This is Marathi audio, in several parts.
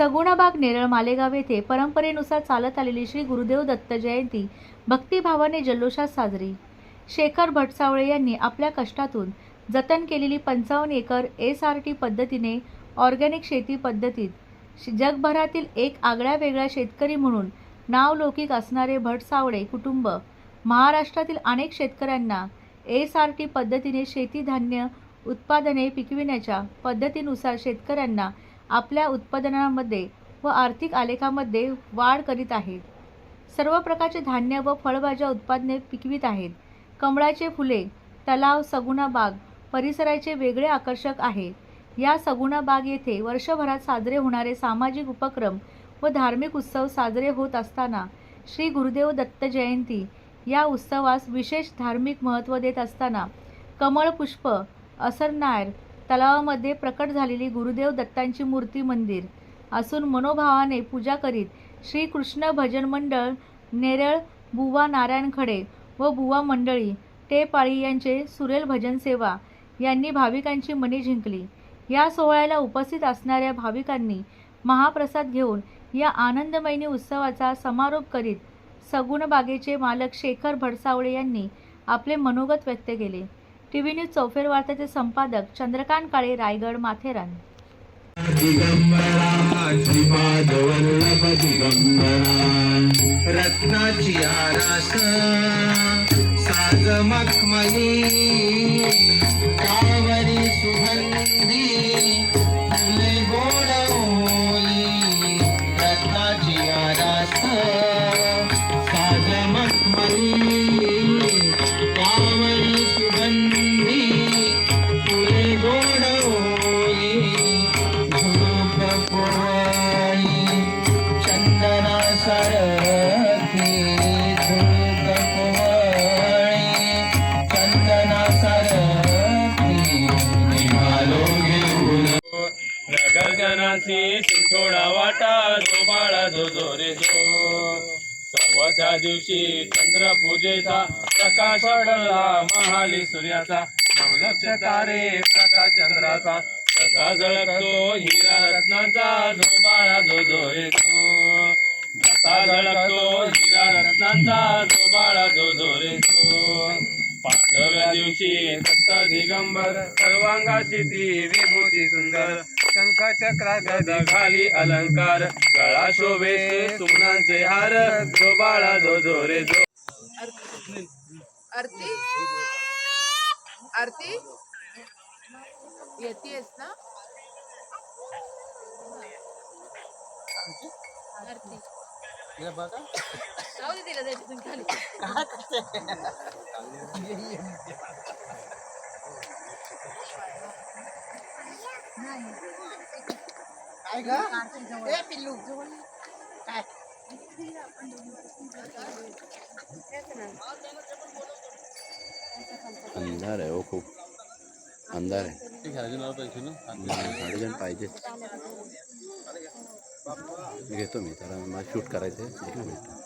सगुणाबाग नेरळ मालेगाव येथे परंपरेनुसार चालत आलेली श्री गुरुदेव दत्त जयंती भक्तिभावाने जल्लोषात साजरी. शेखर भटसावळे यांनी आपल्या कष्टातून जतन केलेली पंचावन्न एकर एस आर टी पद्धतीने ऑर्गॅनिक शेती पद्धतीत जगभरातील एक आगळ्या वेगळ्या शेतकरी म्हणून नावलौकिक असणारे भटसावळे कुटुंब महाराष्ट्रातील अनेक शेतकऱ्यांना एस आर टी पद्धतीने शेतीधान्य उत्पादने पिकविण्याच्या पद्धतीनुसार शेतकऱ्यांना आपल्या उत्पादनामध्ये व आर्थिक आलेखामध्ये वाढ करीत आहेत. सर्व प्रकारचे धान्य व फळभाज्या उत्पादने पिकवित आहेत. कमळाचे फुले तलाव सगुणा बाग परिसराचे वेगळे आकर्षक आहे. या सगुणा बाग येथे वर्षभरात साजरे होणारे सामाजिक उपक्रम व धार्मिक उत्सव साजरे होत असताना श्री गुरुदेव दत्त जयंती या उत्सवास विशेष धार्मिक महत्त्व देत असताना कमळ पुष्प असरनायर तलावामध्ये प्रकट झालेली गुरुदेव दत्तांची मूर्ती मंदिर. असून मनोभावाने पूजा करीत श्रीकृष्ण भजन मंडळ नेरळ बुवा नारायण खडे व बुवा मंडळी टेपाळी यांचे सुरेल भजन सेवा यांनी भाविकांची मने जिंकली. या सोहळ्याला उपस्थित असणाऱ्या भाविकांनी महाप्रसाद घेऊन या आनंदमयनी उत्सवाचा समारोप करीत सगुण बागेचे मालक शेखर भडसावळे यांनी आपले मनोगत व्यक्त केले. टी व्ही न्यूज चौफेर वार्ताचे संपादक चंद्रकांत काळे रायगड माथेरान. रत्नाची आरास साज मखमली कावरी सुगंधी गगनासी थोडा वाटा जो बाळा जो जो रे जो. सर्वच्या दिवशी चंद्र पूजेचा प्रकाश पडला महाली सूर्याचा. नवलक्ष तारे प्रकाश चंद्राचा. कसा झळकतो हिरा रत्नांचा जो बाळा जो जो रे जो. कसा झळकतो हिरा रत्नांचा जो बाळा जो जो रे जो. पाचव्या दिवशी दत्त दिगंबर सर्वांगाशी ती विभूती सुंदर. शंख चक्रा गदी खाली अलंकार गळा शोभे सुमनांचे हार जो बाळा जो जो रे जो आरती? आरती? येतेस ना? आरती. जाऊ दे तिला त्याच्यातून खाली. अंधार आहे हो खूप. अंधार आहे. साडेजण पाहिजे. घेतो मी त्याला मला शूट करायचं आहे घेऊन येतो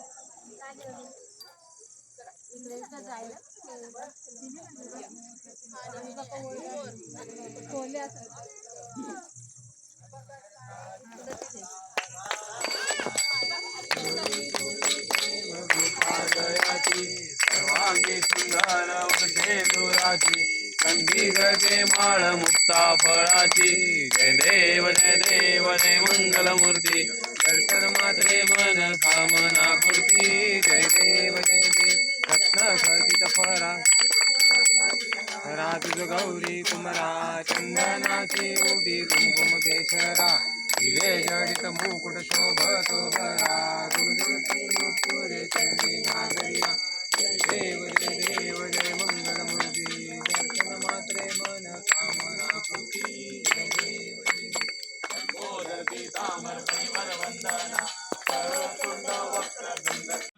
दुराची कंदीर गे माळ मुक्ता फळाची. जय देव जय देव जय मंगलमूर्ती. दर्शन मात्रे मन कामना पूर्ती. जय देव जय देव. रत्न खचित फरा गौरी कुमरा. चंदनाची उडी कुंकुम केशरा. हिरे जडित मुकुट शोभतो.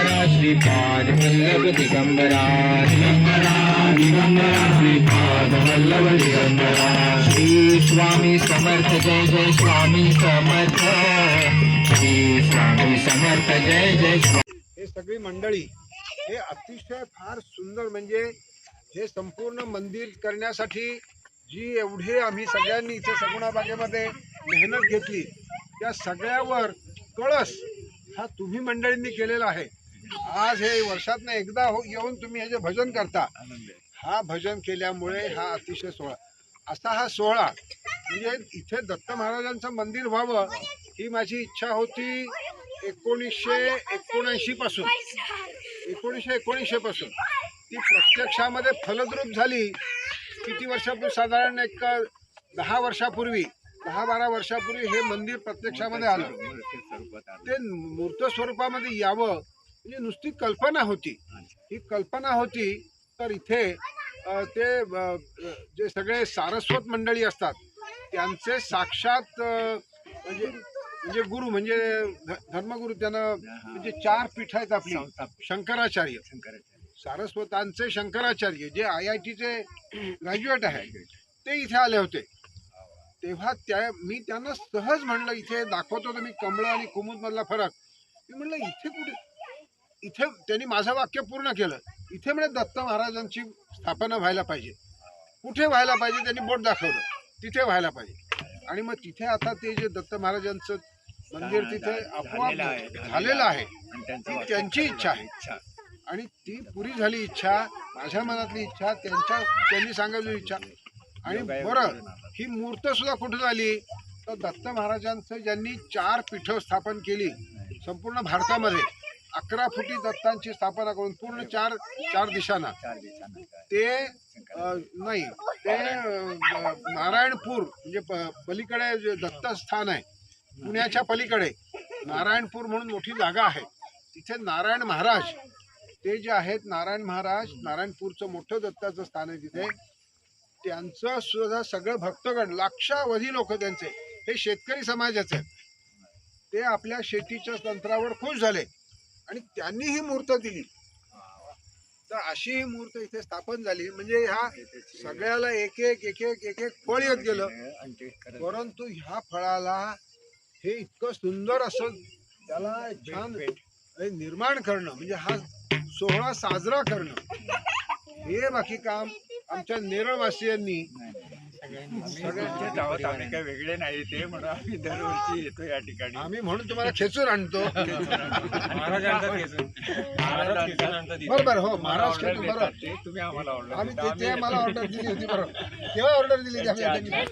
दिगंबरा श्रीपाद वल्लभ दिगंबरा दिगंबरा दिगंबरा श्रीपाद वल्लभ दिगंबरा श्री स्वामी समर्थ जय जय स्वामी समर्थ श्री स्वामी समर्थ जय जय हे सगळी मंडळी हे अतिशय फार सुंदर म्हणजे हे संपूर्ण मंदिर करण्यासाठी जी एवढे आम्ही सगळ्यांनी इथे सगुणाबागेमध्ये मेहनत घेतली त्या सगळ्यावर कळस हा तुम्ही मंडळींनी केलेला आहे. आज हे वर्षातनं एकदा हो येऊन तुम्ही हे जे भजन करता हा भजन केल्यामुळे हा अतिशय सोहळा. असा हा सोहळा म्हणजे इथे दत्त महाराजांचं मंदिर व्हावं ही माझी इच्छा होती एकोणीसशे एकोणऐंशी पासून. एकोणीसशे एकोणीसशे पासून. ती प्रत्यक्षामध्ये फलद्रूप झाली. किती वर्षापूर्वी? साधारण एक दहा वर्षापूर्वी दहा बारा वर्षापूर्वी हे मंदिर प्रत्यक्षामध्ये आलं. ते मूर्त स्वरूपामध्ये यावं म्हणजे नुसती कल्पना होती. ही कल्पना होती तर इथे ते जे सगळे सारस्वत मंडळी असतात त्यांचे साक्षात म्हणजे म्हणजे गुरु म्हणजे ध- धर्मगुरु त्यांना म्हणजे चार पीठ आहेत आपली. शंकराचार्य. सारस्वतांचे शंकराचार्य जे आय आय टीचे ग्रॅज्युएट आहे ते इथे आले होते. तेव्हा त्या मी त्यांना सहज म्हणलं इथे दाखवत होतो मी कमळ आणि कुमुद मधला फरक. मी म्हणलं इथे कुठे इथे त्यांनी माझं वाक्य पूर्ण केलं. इथे म्हणजे दत्त महाराजांची स्थापना व्हायला पाहिजे. कुठे व्हायला पाहिजे त्यांनी बोट दाखवलं. तिथे व्हायला पाहिजे. आणि मग तिथे आता ते जे दत्त महाराजांचं मंदिर तिथे आपोआप झालेलं आहे. ती त्यांची इच्छा आहे. आणि ती पुरी झाली इच्छा माझ्या मनातली इच्छा त्यांच्या त्यांनी सांगितली इच्छा. आणि बरं ही मूर्त सुद्धा कुठं झाली? तर दत्त महाराजांचं ज्यांनी चार पीठं स्थापन केली संपूर्ण भारतामध्ये. अकरा फुटी दत्तांची स्थापना करून पूर्ण चार चार दिशांना. ते नाही ते नारायणपूर म्हणजे पलीकडे जे दत्त स्थान आहे पुण्याच्या पलीकडे नारायणपूर म्हणून मोठी जागा आहे. तिथे नारायण महाराज ते जे आहेत नारायण महाराज नारायणपूरचं मोठं दत्ताचं स्थान आहे तिथे. त्यांचं सुद्धा सगळं भक्तगण लाक्षावधी लोक त्यांचे. हे शेतकरी समाजाचे. ते आपल्या शेतीच्या तंत्रावर खुश झाले. आणि त्यांनी ही मूर्त दिली. तर अशी ही मूर्त इथे स्थापन झाली. म्हणजे ह्या सगळ्याला एक एक एक एक एक एक फळ येत गेलं. परंतु ह्या फळाला हे इतकं सुंदर असं त्याला छान निर्माण करणं म्हणजे हा सोहळा साजरा करणं हे बाकी काम आमच्या नेरळवासियांनी सगळ्यांचे धावत आम्ही काही वेगळे नाही ते म्हणून आम्ही दरवर्षी येतो या ठिकाणी. आम्ही म्हणून तुम्हाला खेचून आणतो. बरोबर हो महाराज खेचून बरोबर. ते तुम्ही आम्हाला ऑर्डर आम्ही ते- ते मला ऑर्डर दिली होती बरोबर. केव्हा ऑर्डर दिली होती आम्ही?